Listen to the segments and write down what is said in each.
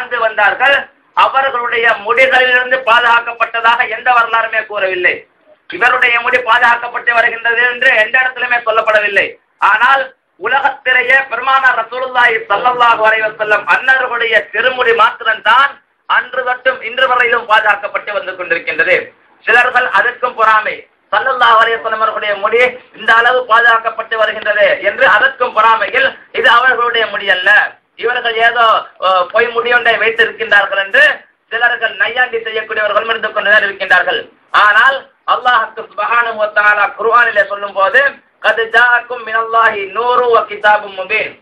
வாழ்ந்து வந்தார்கள். அவர்களுடைய முடிகளிலிருந்து பாதுகாக்கப்பட்டதாக எந்த வரலாறுமே கூறவில்லை. இவருடைய முடி பாதுகாக்கப்பட்டு வருகின்றது என்று எந்த இடத்திலுமே சொல்லப்படவில்லை. ஆனால் உலகத்திலேயே பெருமானார் ரசூலுல்லாஹி ஸல்லல்லாஹு அலைஹி வஸல்லம் அன்னர்களுடைய திருமுடி மாத்திரம்தான் அன்று தொட்டும் இன்று வரையிலும் பாதுகாக்கப்பட்டு வந்து கொண்டிருக்கின்றது. சிலர்கள் அதற்கும் பொறாமை. சல்லல்லாஹு அலைஹி வஸல்லம் அவர்களுடைய முடி இந்த அளவு பாதுகாக்கப்பட்டு வருகின்றது என்று அதற்கும் பொறாமையில் இது அவர்களுடைய முடி அல்ல. இவர்கள் ஏதோ பொய் முடியொன்றை வைத்திருக்கின்றார்கள் என்று சிலர்கள் நையாண்டி செய்யக்கூடியவர்கள் இருந்து கொண்டுதான் இருக்கின்றார்கள் ஆனால் அல்லாஹுக்கு சுபஹானஹு வ தஆலா குர்ஆனிலே சொல்லும்போது கது ஜாஅக்கும் மினல்லாஹி நூறு கிதாபும் முபீன்.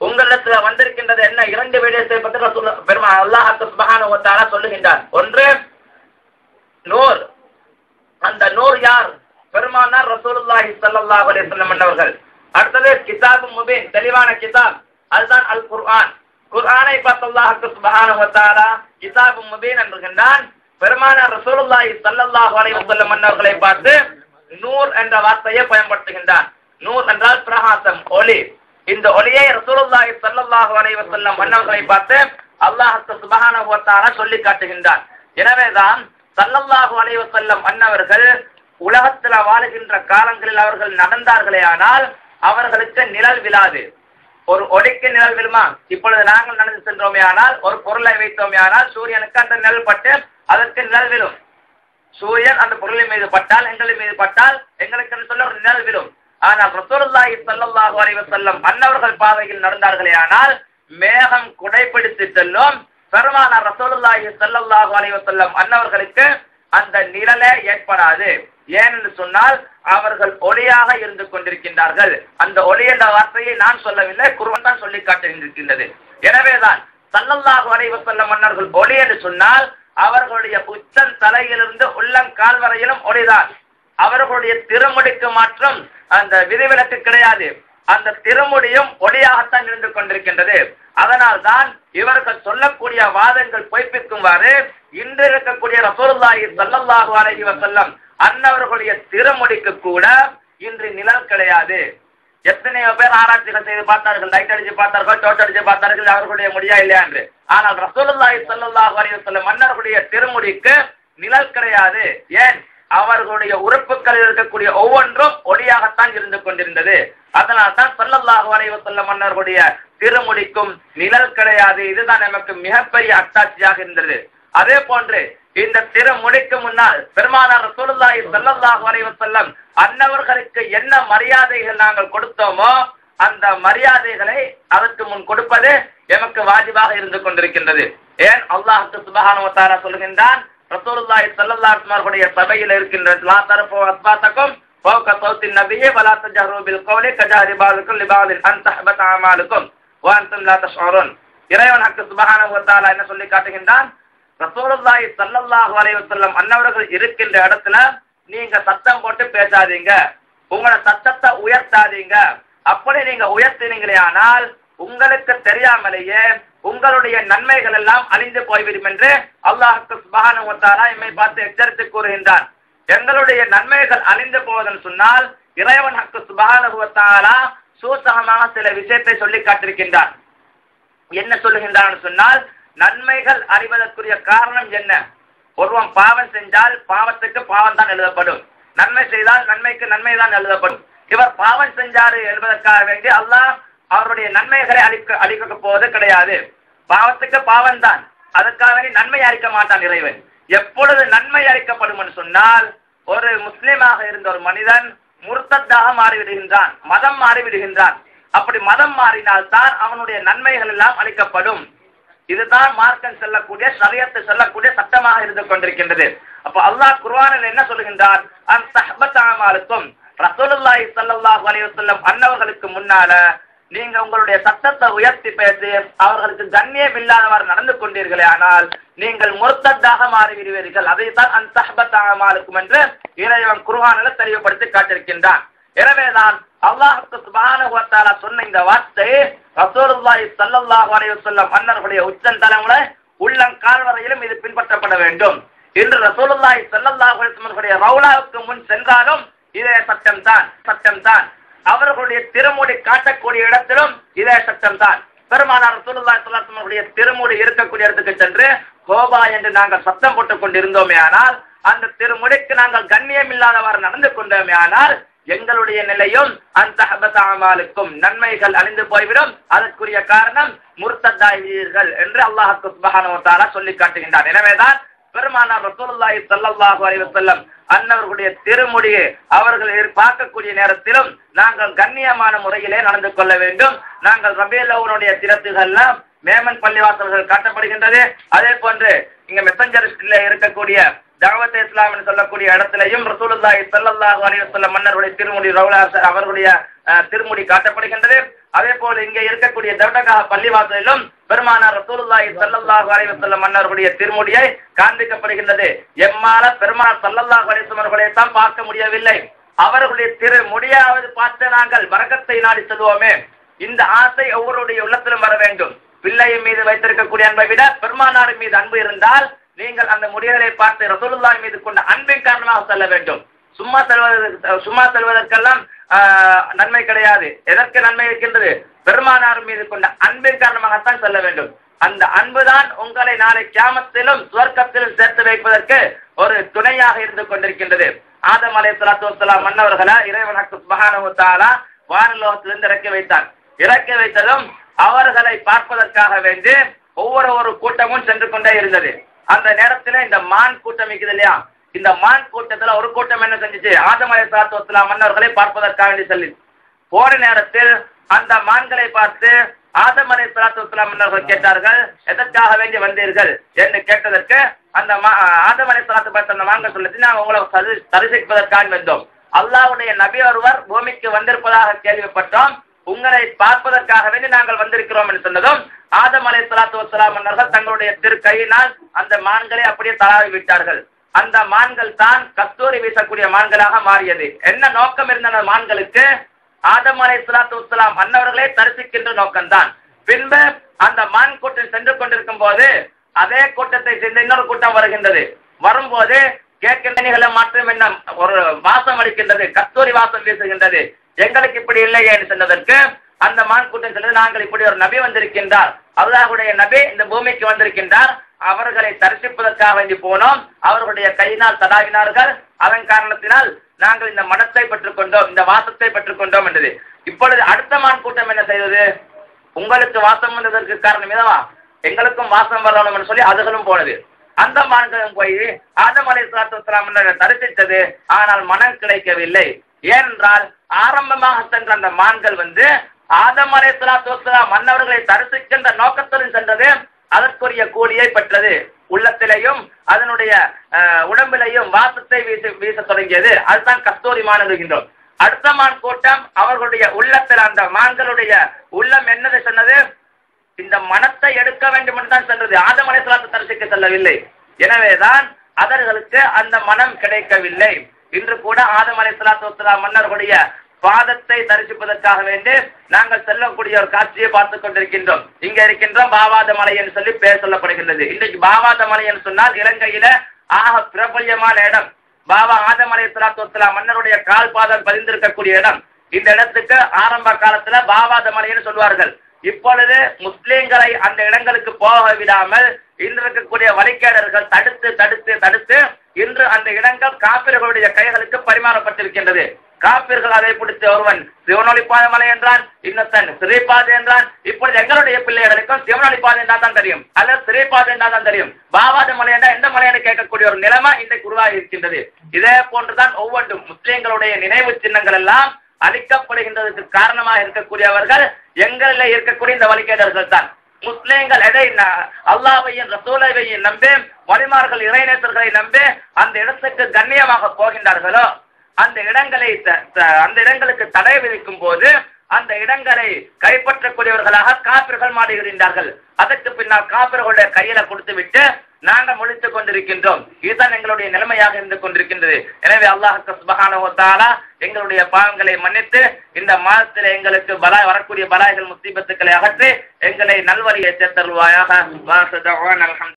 உங்களிடத்துல வந்திருக்கின்றது என்ன? இரண்டு விடயத்தை பற்றி ரசூல் பெருமா அல்லாஹுக்கு சுபஹானஹு சொல்லுகின்றார். ஒன்று நூர். அந்த நூர் யார்? பெருமானார் ரசூலுல்லாஹி ஸல்லல்லாஹு அலைஹி வஸல்லம் அவர்கள் அடுத்தது கிதாபு முபீன். தெளிவான கிதாப். அதுதான் அல் குர்ஆன் குர்ஆனை பார்த்தல்லாஹு அல்லாஹ்வுக்கு சுப்ஹானஹு வ தஆலா கிதாபு முபீன் என்கின்றான் பெருமானார் ரசூலுல்லாஹி ஸல்லல்லாஹு அலைஹி வஸல்லம் அவர்களை பார்த்து நூர் என்ற வார்த்தையை பயன்படுத்துகின்றான் நூர் என்றால் பிரகாசம் ஒளி. இந்த ஒளியை ரசூலுல்லாஹி ஸல்லல்லாஹு அலைஹி வஸல்லம் மன்னர்களை பார்த்து அல்லாஹ் சுப்ஹானஹு வ தஆலா சொல்லி காட்டுகின்றான் எனவேதான் ஸல்லல்லாஹு அலைஹி வஸல்லம் மன்னவர்கள் உலகத்தில் வாழுகின்ற காலங்களில் அவர்கள் நடந்தார்களே ஆனால் அவர்களுக்கு நிழல் விழாது. ஒரு ஒளிக்கு நிழல் விழுமா இப்பொழுது நாங்கள் நடந்து சென்றோமே ஆனால் ஒரு பொருளை வைத்தோமே ஆனால் சூரியனுக்கு அந்த நிழல் பட்டு அதற்கு நிழல் விழும் சூரியன் அந்த பொருளின் மீது பட்டால் எங்களின் மீது பட்டால் எங்களுக்கு என்று சொல்ல ஒரு நிழல் விழும் ஆனால் ரசூலுல்லாஹி ஸல்லல்லாஹு அலைஹி செல்லம் அன்னவர்கள் பாதையில் நடந்தார்களே ஆனால் மேகம் குடைப்பிடித்து செல்லும். பெருமானார் ரசூலுல்லாஹி ஸல்லல்லாஹு அலைஹி செல்லும் அன்னவர்களுக்கு அந்த நிழலே ஏற்படாது. ஏனென்று சொன்னால் அவர்கள் ஒளியாக இருந்து கொண்டிருக்கின்றார்கள். அந்த ஒளி என்ற வார்த்தையை நான் சொல்லவில்லை குருவன் தான் சொல்லி காட்டுகின்றிருக்கின்றது எனவேதான் சல்லல்லாஹு அலைஹி சொல்ல மன்னர்கள் ஒளி என்று சொன்னால் அவர்களுடைய உச்சன் தலையிலிருந்து உள்ளங்கால் வரையிலும் ஒளிதான். அவர்களுடைய திருமுடிக்கு மாற்றம் அந்த விதிவிலக்கு கிடையாது. அந்த திருமுடியும் ஒளியாகத்தான் இருந்து கொண்டிருக்கின்றது. அதனால் தான் இவர்கள் சொல்லக்கூடிய வாதங்கள் பொய்ப்பிக்குமாறு இன்று இருக்கக்கூடிய ரசோல்லாஹி சல்லல்லாஹு அலஹி வசல்லம் அன்னவர்களுடைய திருமுடிக்கு கூட இன்று நிழல் கிடையாது. எத்தனையோ பேர் ஆராய்ச்சிகள் செய்து பார்த்தார்கள் லைட் அடிச்சு பார்த்தார்கள் டோட் அடிச்சு பார்த்தார்கள் அவர்களுடைய முடியா இல்லையா என்று. ஆனால் ரசோல்லாஹி ஸல்லல்லாஹு அலைஹி வசல்லம் மன்னர்களுடைய திருமுடிக்கு நிழல் கிடையாது. ஏன்? அவர்களுடைய உறுப்புகளில் இருக்கக்கூடிய ஒவ்வொன்றும் ஒளியாகத்தான் இருந்து கொண்டிருந்தது. அதனால் தான் ஸல்லல்லாஹு அலைஹி மன்னர்களுடைய திருமுடிக்கும் நிழல் கிடையாது. இதுதான் நமக்கு மிகப்பெரிய அத்தாட்சியாக இருந்தது. அதே போன்று இந்த திருமுடிக்கு முன்னால் பெருமானார் ரசூலுல்லாஹி ஸல்லல்லாஹு அலைஹி வஸல்லம் அன்னவர்களுக்கு என்ன மரியாதைகள் நாங்கள் கொடுத்தோமோ அந்த மரியாதைகளை அதற்கு முன் கொடுப்பது எமக்கு வாஜிபாக இருந்து கொண்டிருக்கின்றது. ஏன்? அல்லாஹுக்கு சுப்ஹானஹு வ தஆலா சொல்கின்றான் ரசூலுல்லாஹி ஸல்லல்லாஹு அலைஹி வஸல்லம் சபையில் இருக்கின்ற லா தரஃபு அஸ்பாத்தக்கும் فوق صوت النبي ولا تجهروا بالقول كجهر بعضكم لبعض ان تحبط اعمالكم وانتم لا تشعرون இறைவன் ஹக்கு சுபஹானஹு வ தஆலா என்ன சொல்லி காட்டுகின்றான் ரசூலுல்லாஹி ஸல்லல்லாஹு அலைஹி வஸல்லம் அன்னவர்கள் இருக்கின்ற இடத்துல நீங்க சத்தம் போட்டு பேசாதீங்க உங்களோட சத்தத்தை உயர்த்தாதீங்க அப்படி நீங்க உயர்த்தினீங்களே ஆனால் உங்களுக்கு தெரியாமலேயே உங்களுடைய நன்மைகள் எல்லாம் அழிந்து போய்விடும் என்று அல்லாஹுக்கு சுபகானுவத்தாரா எம்மை பார்த்து எச்சரித்து கூறுகின்றான் எங்களுடைய நன்மைகள் அழிந்து போவதன் சொன்னால் இறைவன் ஹக்கு சுபகானுவத்தாரா சூசகமான சூசகமாக சில விஷயத்தை சொல்லி காட்டிருக்கின்றான் என்ன சொல்லுகின்றான் சொன்னால் நன்மைகள் அறிவதற்குரிய காரணம் என்ன? ஒருவன் பாவம் செஞ்சால் பாவத்துக்கு பாவம் தான் எழுதப்படும். நன்மை செய்தால் நன்மைக்கு நன்மை தான் எழுதப்படும். இவர் பாவம் செஞ்சாரு என்பதற்காக வேண்டி அல்லாஹ் அவருடைய நன்மைகளை அளிக்க அளிக்க போவது கிடையாது. பாவத்துக்கு பாவம் தான் அதற்காக நன்மை அளிக்க மாட்டான் இறைவன். எப்பொழுது நன்மை அளிக்கப்படும் சொன்னால் ஒரு முஸ்லீமாக இருந்த ஒரு மனிதன் முர்த்தத்தாக மாறிவிடுகின்றான் மதம் மாறிவிடுகின்றான். அப்படி மதம் மாறினால் தான் அவனுடைய நன்மைகள் எல்லாம் அளிக்கப்படும். இதுதான் மார்க்கம் செல்லக்கூடிய சரியத்தை செல்லக்கூடிய சட்டமாக இருந்து கொண்டிருக்கின்றது. அப்ப அல்லாஹ் குர்வானில் என்ன சொல்லுகின்றான்? அந்த சஹபத்தாமாலுக்கும் ரசூலுல்லாஹி ஸல்லல்லாஹு அலைவசல்லம் அன்னவர்களுக்கு முன்னால நீங்க உங்களுடைய சத்தத்தை உயர்த்தி பேசி அவர்களுக்கு கண்ணியம் இல்லாதவாறு நடந்து கொண்டீர்களே ஆனால் நீங்கள் முர்த்தத்தாக மாறிவிடுவீர்கள். அதைத்தான் அன் சஹபத்தாமாலுக்கும் என்று இறைவன் குர்ஆனில் தெளிவுபடுத்தி காட்டிருக்கின்றான் எனவேதான் அல்லாஹுக்கு சுப்ஹானஹு சொன்ன இந்த வார்த்தை ரசோருல்லாஹி சல்லல்லாஹ் வரைய சொல்ல மன்னர்களுடைய உச்சன் தலைமுறை கால்வரையிலும் இது பின்பற்றப்பட வேண்டும். இன்று ரசோலுல்லாஹி சல்லல்லாஹ் அலைஹி ரவுலாவுக்கு முன் சென்றாலும் இதே சட்டம் தான் சட்டம் தான் அவர்களுடைய திருமுடி காட்டக்கூடிய இடத்திலும் இதே சட்டம் தான் பெருமானார் ரசூலுல்லாஹி திருமுடி இருக்கக்கூடிய இடத்துக்கு சென்று கோபா என்று நாங்கள் சத்தம் போட்டுக் கொண்டிருந்தோமே ஆனால் அந்த திருமுடிக்கு நாங்கள் கண்ணியம் இல்லாதவாறு நடந்து கொண்டோமே ஆனால் எங்களுடைய நிலையும் அந்த அமாலுக்கும் நன்மைகள் அழிந்து போய்விடும். அதற்குரிய காரணம் முர்த்தத்தாயிர்கள் என்று அல்லாஹுக்கு சுபஹானஹு சொல்லி காட்டுகின்றார் எனவேதான் பெருமானார் ரசூலுல்லாஹி சல்லல்லாஹு அலைஹி வஸல்லம் அன்னவர்களுடைய திருமுடியை அவர்கள் எதிர் பார்க்கக்கூடிய நேரத்திலும் நாங்கள் கண்ணியமான முறையிலே நடந்து கொள்ள வேண்டும். நாங்கள் ரபியல்லவனுடைய திறத்துகள்ல மேமன் பள்ளிவாசல்கள் காட்டப்படுகின்றது. அதே போன்று இங்க மெசஞ்சர் இருக்கக்கூடிய தாவத் இஸ்லாம் என்று சொல்லக்கூடிய இடத்திலையும் ரசூலுல்லாஹி ஸல்லல்லாஹு அலைஹி வஸல்லம் மன்னருடைய திருமுடி ரவுலா அவர்களுடைய திருமுடி காட்டப்படுகின்றது. அதே போல இங்கே இருக்கக்கூடிய தவடகாக பள்ளிவாசலிலும் பெருமானார் ரசூலுல்லாஹி ஸல்லல்லாஹு அலைஹி வஸல்லம் மன்னருடைய திருமுடியை காண்பிக்கப்படுகின்றது. எம்மால பெருமானார் ஸல்லல்லாஹு அலைஹி வஸல்லம் அவர்களை தான் பார்க்க முடியவில்லை. அவர்களுடைய திரு முடியாவது பார்த்து நாங்கள் வரக்கத்தை நாடி செல்வோமே. இந்த ஆசை ஒவ்வொருடைய உள்ளத்திலும் வர வேண்டும்? பிள்ளையின் மீது வைத்திருக்கக்கூடிய அன்பை விட பெருமானாரின் மீது அன்பு இருந்தால் நீங்கள் அந்த முடிகளை பார்த்து ரசூலுல்லாஹி மீது கொண்ட அன்பின் காரணமாக செல்ல வேண்டும். சும்மா செல்வதற்கு சும்மா செல்வதற்கெல்லாம் நன்மை கிடையாது. எதற்கு நன்மை இருக்கின்றது? பெருமானார் மீது கொண்ட அன்பின் காரணமாகத்தான் செல்ல வேண்டும். அந்த அன்புதான் உங்களை நாளை கியாமத்திலும் சுவர்க்கத்திலும் சேர்த்து வைப்பதற்கு ஒரு துணையாக இருந்து கொண்டிருக்கின்றது. ஆதம் அலை சலாத்து வலாம் மன்னவர்களை இறைவனுக்கு மகானவத்தாலா வானலோகத்திலிருந்து இறக்கி வைத்தார். இறக்கி வைத்ததும் அவர்களை பார்ப்பதற்காக வேண்டி ஒவ்வொரு ஒரு கூட்டமும் சென்று கொண்டே இருந்தது. அந்த நேரத்துல இந்த மான் கூட்டம் இருக்குது இல்லையா? இந்த மான் கூட்டத்துல ஒரு கூட்டம் என்ன செஞ்சுச்சு? ஆதமலை அலை மன்னர்களை பார்ப்பதற்காக வேண்டி சொல்லி போன நேரத்தில் அந்த மான்களை பார்த்து ஆதம் சலாத்துலாம் மன்னர்கள் கேட்டார்கள் எதற்காக வேண்டி வந்தீர்கள்? என்று கேட்டதற்கு அந்த மா- சலாத்து பார்த்த அந்த மான்கள் சொல்லி நாங்கள் உங்களை தரிசிப்பதற்காக வந்தோம். அல்லாவுடைய நபி ஒருவர் பூமிக்கு வந்திருப்பதாக கேள்விப்பட்டோம். உங்களை பார்ப்பதற்காக வேண்டி நாங்கள் வந்திருக்கிறோம் என்று சொன்னதும் ஆதம் அலை சலாத்து வசலாம் மன்னர்கள் தங்களுடைய திரு கையினால் அந்த மான்களை அப்படியே தளாவி விட்டார்கள். அந்த மான்கள் தான் கஸ்தூரி வீசக்கூடிய மான்களாக மாறியது. என்ன நோக்கம் இருந்த அந்த மான்களுக்கு? ஆதம் அலை சலாத்து வசலாம் அன்னவர்களே தரிசிக்கின்ற நோக்கம்தான். பின்பு அந்த மான் கூட்டம் சென்று கொண்டிருக்கும் போது அதே கூட்டத்தை சேர்ந்த இன்னொரு கூட்டம் வருகின்றது. வரும்போது கேட்கின்ற மாற்றம் என்ன? ஒரு வாசம் அளிக்கின்றது கஸ்தூரி வாசம் வீசுகின்றது. எங்களுக்கு இப்படி இல்லை என்று சொன்னதற்கு அந்த மான் கூட்டம் சொல்லுது நாங்கள் இப்படி ஒரு நபி வந்திருக்கின்றார். அல்லாஹுடைய நபி இந்த பூமிக்கு வந்திருக்கின்றார். அவர்களை தரிசிப்பதற்காக வேண்டி போனோம். அவர்களுடைய கையினால் தடாவினார்கள். அதன் காரணத்தினால் நாங்கள் இந்த மடத்தை பெற்றுக்கொண்டோம் இந்த வாசத்தை பெற்றுக்கொண்டோம் என்றது. இப்பொழுது அடுத்த மான் கூட்டம் என்ன செய்தது? உங்களுக்கு வாசம் வந்ததற்கு காரணம் இதுவா? எங்களுக்கும் வாசம் வரணும் என்று சொல்லி அதுகளும் போனது. அந்த மான்களும் போய் ஆதம் அலை தரிசித்தது. ஆனால் மனம் கிடைக்கவில்லை. ஏனென்றால் ஆரம்பமாக சென்ற அந்த மான்கள் வந்து ஆதம் அலை சலாத்து மன்னவர்களை தரிசிக்கின்ற நோக்கத்துடன் சென்றது அதற்குரிய கூலியை பெற்றது. உள்ளத்திலையும் அதனுடைய உடம்பிலையும் வாசத்தை வீச வீச தொடங்கியது. அதுதான் கஸ்தூரி மான் என்கின்றோம். அடுத்த மான் கூட்டம் அவர்களுடைய உள்ளத்தில் அந்த மான்களுடைய உள்ளம் என்னது சொன்னது? இந்த மனத்தை எடுக்க வேண்டும் என்று தான் சென்றது. ஆதம் தரிசிக்க செல்லவில்லை. எனவேதான் அவர்களுக்கு அந்த மனம் கிடைக்கவில்லை. இன்று கூட ஆதம் அலைசலாத்து வசலாம் மன்னர்களுடைய பாதத்தை தரிசிப்பதற்காக வேண்டி நாங்கள் செல்லக்கூடிய ஒரு காட்சியை பார்த்துக் கொண்டிருக்கின்றோம். இங்க இருக்கின்றோம் பாவாத மலை என்று சொல்லி பெயர் சொல்லப்படுகின்றது. இன்றைக்கு பாவாத மலை என்று சொன்னால் இலங்கையில ஆக பிரபல்யமான இடம். பாபா ஆதம் அலை சலாத்து வசலாம் மன்னருடைய கால் பாதம் பதிந்திருக்கக்கூடிய இடம். இந்த இடத்துக்கு ஆரம்ப காலத்துல பாவாத மலைன்னு சொல்வார்கள் இப்பொழுது முஸ்லீம்களை அந்த இடங்களுக்கு போக விடாமல் இன்று இருக்கக்கூடிய வழிகேடர்கள் தடுத்து தடுத்து தடுத்து இன்று அந்த இடங்கள் காப்பிர்களுடைய கைகளுக்கு பரிமாறப்பட்டிருக்கின்றது. காப்பிர்கள் அதை பிடித்து ஒருவன் சிவனொளிப்பாத மலை என்றான் இன்னொருத்தன் சிறைப்பாதை என்றான். இப்பொழுது எங்களுடைய பிள்ளைகளுக்கும் சிவனொளிப்பாதை என்றால் தான் தெரியும். அல்லது சிறைப்பாதை என்றால் தான் தெரியும். பாவாத மலை என்றால் எந்த மலை என்று கேட்கக்கூடிய ஒரு நிலைமை இன்றைக்கு உருவாகி இருக்கின்றது. இதே போன்றுதான் ஒவ்வொன்றும் முஸ்லிம்களுடைய நினைவு சின்னங்கள் எல்லாம் அழிக்கப்படுகின்றதற்கு காரணமாக இருக்கக்கூடியவர்கள் எங்களில் இருக்கக்கூடிய இந்த வழிகேடர்கள் தான் முஸ்லிம்கள் எதை அல்லாவையும் ரசூலைவையும் நம்பி வழிமார்கள் இறைநேசர்களை நம்பி அந்த இடத்துக்கு கண்ணியமாக போகின்றார்களோ அந்த இடங்களை த- த- அந்த இடங்களுக்கு தடை விதிக்கும் போது அந்த இடங்களை கைப்பற்றக்கூடியவர்களாக காப்பிர்கள் மாறுகின்றார்கள் அதற்கு பின்னால் காப்பிர்களுடைய கையில கொடுத்து விட்டு நாங்கள் முடித்துக் கொண்டிருக்கின்றோம். இதுதான் எங்களுடைய நிலைமையாக இருந்து கொண்டிருக்கின்றது. எனவே அல்லாஹுக்கு சுபஹானஹு எங்களுடைய பாவங்களை மன்னித்து இந்த மாதத்தில் எங்களுக்கு பலாய் வரக்கூடிய பலாய்கள் முசீபத்துக்களை அகற்றி எங்களை நல்வழியை சேர்த்தருவாயாக